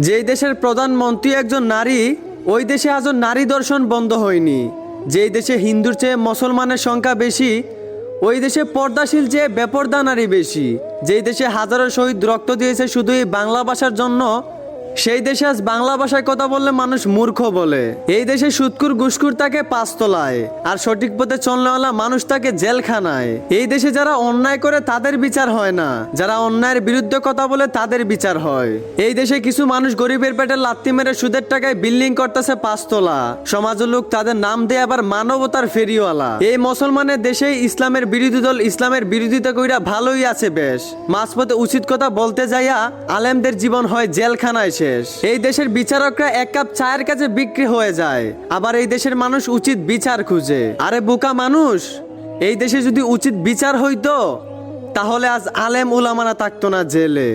যেই দেশের প্রধানমন্ত্রী একজন নারী, ওই দেশে আজও নারী দর্শন বন্ধ হয়নি। যেই দেশে হিন্দুর চেয়ে মুসলমানের সংখ্যা বেশি, ওই দেশে পর্দাশীল চেয়ে বেপর্দা নারী বেশি। যেই দেশে হাজারো শহীদ রক্ত দিয়েছে শুধুই বাংলা ভাষার জন্য সেই দেশে আজ বাংলা ভাষায় কথা বললে মানুষ মূর্খ বলে। এই দেশে সুৎকুর গুসকুর তাকে পাঁচতলায়, আর সঠিক পথে চলনেওয়ালা মানুষ তাকে জেলখানায়। এই দেশে যারা অন্যায় করে তাদের বিচার হয় না, যারা অন্যায়ের বিরুদ্ধে কথা বলে তাদের বিচার হয়। এই দেশে কিছু মানুষ গরিবের পেটে লাত্তি মেরে সুদের টাকায় বিল্ডিং করতেছে পাঁচতলা। সমাজের লোক তাদের নাম দেয় আবার মানবতার ফেরিওয়ালা। এই মুসলমানের দেশে ইসলামের বিরোধী দল ইসলামের বিরোধিতা কইরা ভালোই আছে বেশ। মাঝপথে উচিত কথা বলতে যাইয়া আলেমদের জীবন হয় জেলখানায় শেষ। এই দেশের বিচারকরা এক কাপ চায়ের কাছে বিক্রি হয়ে যায়। আবার এই দেশের মানুষ উচিত বিচার খুঁজে। আরে বোকা মানুষ, এই দেশে যদি উচিত বিচার হইতো, তাহলে আজ আলেম উলামারা থাকতো না জেলে।